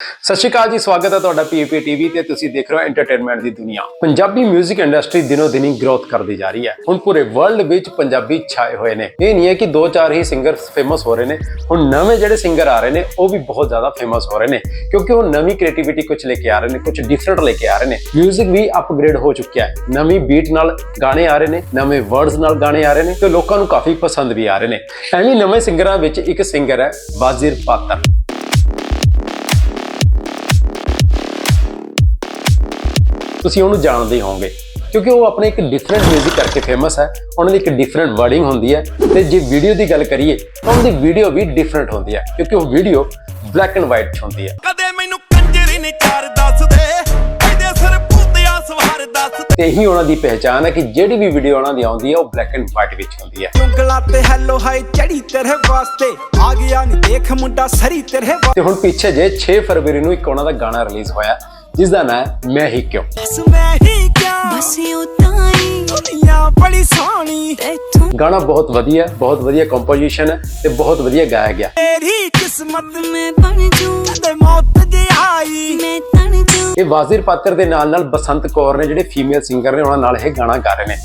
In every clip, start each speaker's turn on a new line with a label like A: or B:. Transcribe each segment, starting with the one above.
A: ਸਤਿ ਸ਼੍ਰੀ ਅਕਾਲ ਜੀ ਸਵਾਗਤ ਹੈ ਤੁਹਾਡਾ ਪੀਪੀ ਟੀਵੀ ਤੇ ਤੁਸੀਂ ਦੇਖ ਰਹੇ ਹੋ ਐਂਟਰਟੇਨਮੈਂਟ ਦੀ ਦੁਨੀਆ ਪੰਜਾਬੀ 뮤직 ਇੰਡਸਟਰੀ ਦਿਨੋ ਦਿਨੀ ਗਰੋਥ ਕਰਦੀ ਜਾ ਰਹੀ ਹੈ ਹੁਣ ਪੂਰੇ ਵਰਲਡ ਵਿੱਚ ਪੰਜਾਬੀ ਛਾਏ ਹੋਏ ਨੇ ਇਹ ਨਹੀਂ ਹੈ ਕਿ ਦੋ ਚਾਰ ਹੀ ਸਿੰਗਰਸ ਫੇਮਸ ਹੋ ਰਹੇ ਨੇ ਹੁਣ ਨਵੇਂ ਜਿਹੜੇ ਸਿੰਗਰ ਆ ਰਹੇ ਨੇ ਉਹ ਵੀ ਬਹੁਤ ਜ਼ਿਆਦਾ ਫੇਮਸ ਹੋ ਰਹੇ ਨੇ ਕਿਉਂਕਿ ਉਹ ਨਵੀਂ ਕ੍ਰੀਏਟੀਵਿਟੀ ਕੁਝ ਲੈ ਕੇ ਆ ਰਹੇ ਨੇ ਕੁਝ ਡਿਫਰੈਂਟ ਲੈ ਕੇ ਆ ਰਹੇ ਨੇ 뮤직 ਵੀ ਅਪਗ੍ਰੇਡ ਹੋ ਚੁੱਕਿਆ ਹੈ ਨਵੀਂ ਬੀਟ ਨਾਲ ਗਾਣੇ ਆ ਰਹੇ ਨੇ ਨਵੇਂ ਵਰਡਸ ਨਾਲ ਗਾਣੇ ਆ ਰਹੇ ਨੇ ਤੇ ਲੋਕਾਂ ਨੂੰ ਕਾਫੀ ਪਸੰਦ ਵੀ ਆ ਰਹੇ ਨੇ ਐਵੇਂ ਨਵੇਂ ਸਿੰਗਰਾਂ ਵਿੱਚ ਇੱਕ ਸਿੰਗਰ ਹੈ ਵਾਜ਼ਿਰ ਪਾਤਰ ਤੁਸੀਂ ਉਹਨੂੰ ਜਾਣਦੇ ਹੀ ਹੋਵੋਗੇ। ਕਿਉਂਕਿ ਉਹ ਆਪਣੇ ਇੱਕ ਡਿਫਰੈਂਟ 뮤직 ਕਰਕੇ ਫੇਮਸ ਹੈ ਉਹਨਾਂ ਦੀ ਇੱਕ ਡਿਫਰੈਂਟ ਵਰਡਿੰਗ ਹੁੰਦੀ ਹੈ ਤੇ ਜੇ ਵੀਡੀਓ ਦੀ ਗੱਲ ਕਰੀਏ ਤਾਂ ਉਹਦੀ ਵੀਡੀਓ ਵੀ ਡਿਫਰੈਂਟ ਹੁੰਦੀ ਹੈ ਕਿਉਂਕਿ ਉਹ ਵੀਡੀਓ ਬਲੈਕ ਐਂਡ ਵਾਈਟ 'ਚ ਹੁੰਦੀ ਹੈ।
B: ਕਦੇ ਮੈਨੂੰ ਕੰਜਰੀ ਨਹੀਂ ਚਾਰ ਦੱਸਦੇ ਇਹਦੇ ਸਿਰ ਭੂਤਿਆ ਸਵਾਰ ਦੱਸ
A: ਤੇ ਇਹੀ ਉਹਨਾਂ ਦੀ ਪਹਿਚਾਨ ਹੈ ਕਿ ਜਿਹੜੀ ਵੀ ਵੀਡੀਓ ਉਹਨਾਂ ਦੀ ਆਉਂਦੀ ਹੈ ਉਹ ਬਲੈਕ ਐਂਡ ਵਾਈਟ ਵਿੱਚ ਹੁੰਦੀ ਹੈ।
B: ਉਂਗਲਾਂ ਤੇ ਹੈਲੋ ਹਾਈ ਚੜੀ ਤੇਰੇ ਵਾਸਤੇ। ਆ ਗਿਆ ਨੀ ਦੇਖ ਮੁੰਡਾ ਸਰੀ ਤੇਰੇ
A: ਤੇ ਹੁਣ ਪਿੱਛੇ ਜੇ 6 ਫਰਵਰੀ ਨੂੰ ਇੱਕ ਉਹਨਾਂ ਦਾ ਗਾਣਾ ਰਿਲੀਜ਼ ਹੋਇਆ ਜਿਸ ਦਾ ਨਾਮ ਹੈ ਮੈਂ ਹੀ ਕਿਉਂ
B: ਬਸ ਮੈਂ ਹੀ ਕਿਆ
C: ਬਸ ਉਤਾਂ ਹੀ
B: ਦੁਨੀਆ ਬੜੀ ਸੋਹਣੀ
A: ਗਾਣਾ ਬਹੁਤ ਵਧੀਆ ਹੈ ਬਹੁਤ ਵਧੀਆ ਕੰਪੋਜੀਸ਼ਨ ਹੈ ਤੇ ਬਹੁਤ ਵਧੀਆ ਗਾਇਆ ਗਿਆ
B: ਤੇਰੀ ਕਿਸਮਤ
C: ਮੈਂ ਬਣ ਜੂ
B: ਕਦੇ ਮੌਤ ਜੇ ਆਈ
C: ਮੈਂ ਤਣ ਜੂ
A: ਇਹ ਵਾਜ਼ਿਰ ਪਾਤਰ ਦੇ ਨਾਲ ਨਾਲ ਬਸੰਤ ਕੌਰ ਨੇ ਜਿਹੜੇ ਫੀਮੇਲ ਸਿੰਗਰ ਨੇ ਉਹਨਾਂ ਨਾਲ ਇਹ ਗਾਣਾ ਗਾ ਰਹੇ ਨੇ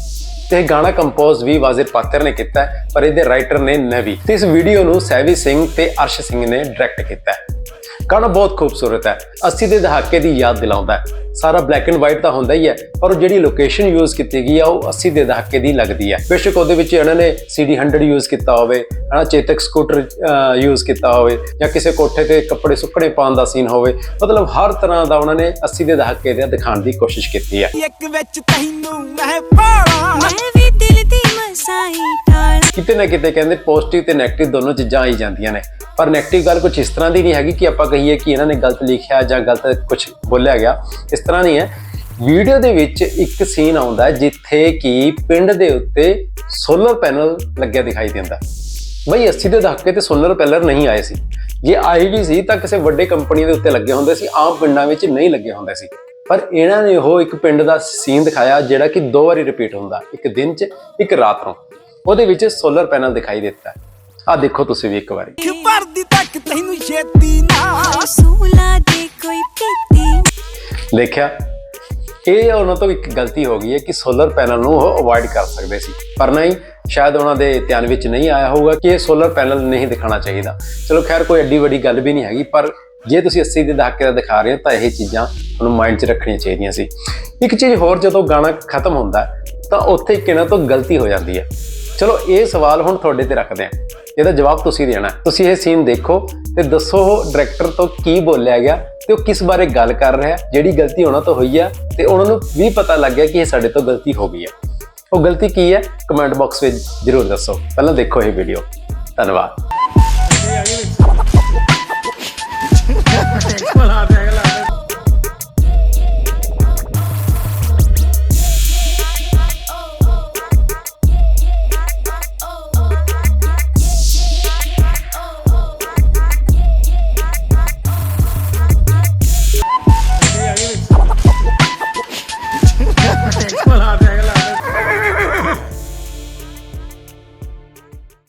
A: ਤੇ ਇਹ ਗਾਣਾ ਕੰਪੋਜ਼ ਵੀ ਵਾਜ਼ਿਰ ਪਾਤਰ ਨੇ ਕੀਤਾ ਪਰ ਇਹਦੇ ਰਾਈਟਰ ਨੇ ਨਵੀ ਤੇ ਇਸ ਵੀਡੀਓ ਨੂੰ ਸੈਵੀ ਸਿੰਘ ਤੇ ਅਰਸ਼ ਸਿੰਘ ਨੇ ਡਾਇਰੈਕਟ ਕੀਤਾ ਹੈ ਗਾਣਾ ਬਹੁਤ ਖੂਬਸੂਰਤ ਹੈ। 80 ਦੇ ਦਹਾਕੇ ਦੀ ਯਾਦ ਦਿਲਾਉਂਦਾ ਹੈ। ਸਾਰਾ ਬਲੈਕ ਐਂਡ ਵਾਈਟ ਤਾਂ ਹੁੰਦਾ ਹੀ ਹੈ ਪਰ ਉਹ ਜਿਹੜੀ ਲੋਕੇਸ਼ਨ ਯੂਜ਼ ਕੀਤੀ ਗਈ ਆ ਉਹ 80 ਦੇ ਦਹਾਕੇ ਦੀ ਲੱਗਦੀ ਹੈ। ਬੇਸ਼ੱਕ ਉਹਦੇ ਵਿੱਚ ਇਹਨਾਂ ਨੇ CD 100 ਯੂਜ਼ ਕੀਤਾ ਹੋਵੇ ਹਨਾ ਚੇਤਕ ਸਕੂਟਰ ਯੂਜ਼ ਕੀਤਾ ਹੋਵੇ ਜਾਂ ਕਿਸੇ ਕੋਠੇ ਤੇ ਕੱਪੜੇ ਸੁੱਕਣੇ ਪਾਉਣ ਦਾ ਸੀਨ ਹੋਵੇ ਮਤਲਬ ਹਰ ਤਰ੍ਹਾਂ ਦਾ ਉਹਨਾਂ ਨੇ 80 ਦੇ ਦਹਾਕੇ ਦਾ ਦਿਖਾਉਣ ਦੀ ਕੋਸ਼ਿਸ਼ ਕੀਤੀ ਹੈ।
B: ਇੱਕ ਵਿੱਚ ਤੈਨੂੰ ਮੈਂ ਪਾਲਾ
C: ਮੈਂ ਵੀ ਦਿਲ ਦੀ ਮਸਾਈ
A: ਕਿਤੇ ਨਾ ਕਿਤੇ ਕਹਿੰਦੇ ਪੋਜ਼ਿਟਿਵ ਤੇ 네ਗੇਟਿਵ ਦੋਨੋਂ ਚੀਜ਼ਾਂ ਆਈ ਜਾਂਦੀਆਂ ਨੇ। ਪਰ 네ਗੇਟਿਵ ਗੱਲ ਕੁਝ ਇਸ ਤਰ੍ਹਾਂ ਦੀ ਨਹੀਂ ਹੈਗੀ ਕਿ ਆਪਾਂ ਕਹੀਏ ਕਿ ਇਹਨਾਂ ਨੇ ਗਲਤ ਲਿਖਿਆ ਜਾਂ ਗਲਤ ਕੁਝ ਬੋਲਿਆ ਗਿਆ। ਇਸ ਤਰ੍ਹਾਂ ਨਹੀਂ ਹੈ। ਵੀਡੀਓ ਦੇ ਵਿੱਚ ਇੱਕ ਸੀਨ ਆਉਂਦਾ ਜਿੱਥੇ ਕਿ ਪਿੰਡ ਦੇ ਉੱਤੇ ਸੋਲਰ ਪੈਨਲ ਲੱਗਿਆ ਦਿਖਾਈ ਦਿੰਦਾ ਬਈ 80 ਦੇ ਦਹਾਕੇ ਤੇ ਸੋਲਰ ਪੈਨਲ ਨਹੀਂ ਆਏ ਸੀ। ਜੇ ਆਏ ਵੀ ਸੀ ਤਾਂ ਕਿਸੇ ਵੱਡੇ ਕੰਪਨੀ ਦੇ ਉੱਤੇ ਲੱਗੇ ਹੁੰਦੇ ਸੀ, ਆਮ ਪਿੰਡਾਂ ਵਿੱਚ ਨਹੀਂ ਲੱਗੇ ਹੁੰਦੇ ਸੀ। ਪਰ ਇਹਨਾਂ ਨੇ ਉਹ ਇੱਕ ਪਿੰਡ ਦਾ ਸੀਨ ਦਿਖਾਇਆ ਜਿਹੜਾ ਕਿ ਦੋ ਵਾਰੀ ਰਿਪੀਟ ਹੁੰਦਾ ਇੱਕ ਦਿਨ 'ਚ, ਇੱਕ ਰਾਤ ਨੂੰ। ਉਹਦੇ ਵਿੱਚ ਸੋਲਰ ਪੈਨਲ ਦਿਖਾਈ ਦਿੱਤਾ ਆ ਦੇਖੋ ਤੁਸੀਂ ਵੀ ਇੱਕ ਵਾਰੀ।
B: ਖਬਰ ਦੀ ਤੱਕ ਤੈਨੂੰ ਛੇਤੀ ਨਾ।
C: ਸੂਲਾ ਦੇ ਕੋਈ ਪੀਤੀ
A: ਦੇਖਿਆ ਇਹ ਉਹਨਾਂ ਤੋਂ ਇੱਕ ਗਲਤੀ ਹੋ ਗਈ ਹੈ ਕਿ ਸੋਲਰ ਪੈਨਲ ਨੂੰ ਉਹ ਅਵੋਇਡ ਕਰ ਸਕਦੇ ਸੀ। ਪਰ ਨਹੀਂ ਸ਼ਾਇਦ ਉਹਨਾਂ ਦੇ ਧਿਆਨ ਵਿੱਚ ਨਹੀਂ ਆਇਆ ਹੋਊਗਾ ਕਿ ਇਹ ਸੋਲਰ ਪੈਨਲ ਨਹੀਂ ਦਿਖਾਉਣਾ ਚਾਹੀਦਾ। ਚਲੋ ਖੈਰ ਕੋਈ ਐਡੀ ਵੱਡੀ ਗੱਲ ਵੀ ਨਹੀਂ ਹੈਗੀ ਪਰ ਜੇ ਤੁਸੀਂ 80 ਦੇ ਦਹਾਕੇ ਦਾ ਦਿਖਾ ਰਹੇ ਹੋ ਤਾਂ ਇਹ ਚੀਜ਼ਾਂ ਤੁਹਾਨੂੰ ਮਾਈਂਡ 'ਚ ਰੱਖਣੀਆਂ ਚਾਹੀਦੀਆਂ ਸੀ। ਇੱਕ ਚੀਜ਼ ਹੋਰ ਜਦੋਂ ਗਾਣਾ ਖਤਮ ਹੁੰਦਾ ਤਾਂ ਉੱਥੇ ਕਿਹਨਾਂ ਤੋਂ ਗਲਤੀ ਹੋ ਜਾਂਦੀ ਹੈ। ਚਲੋ ਇਹ ਸਵਾਲ ਹੁਣ ਤੁਹਾਡੇ ਤੇ ਰੱਖਦੇ ਹਾਂ। ਇਹਦਾ ਜਵਾਬ ਤੁਸੀਂ ਦੇਣਾ। ਤੁਸੀਂ ਇਹ ਸੀਨ ਦੇਖੋ ਤੇ ਦੱਸੋ ਡਾਇਰੈਕਟਰ ਤੋਂ ਕੀ ਬੋਲਿਆ ਗਿਆ ਤੇ ਉਹ ਕਿਸ ਬਾਰੇ ਗੱਲ ਕਰ ਰਿਹਾ, ਜਿਹੜੀ ਗਲਤੀ ਉਹਨਾਂ ਤੋਂ ਹੋਈ ਆ ਤੇ ਉਹਨਾਂ ਨੂੰ ਵੀ ਪਤਾ ਲੱਗ ਗਿਆ ਕਿ ਇਹ ਸਾਡੇ ਤੋਂ ਗਲਤੀ ਹੋ ਗਈ ਹੈ ਉਹ ਗਲਤੀ ਕੀ ਹੈ? ਕਮੈਂਟ ਬਾਕਸ ਵਿੱਚ ਜ਼ਰੂਰ ਦੱਸੋ। ਪਹਿਲਾਂ ਦੇਖੋ ਇਹ ਵੀਡੀਓ ਧੰਨਵਾਦ।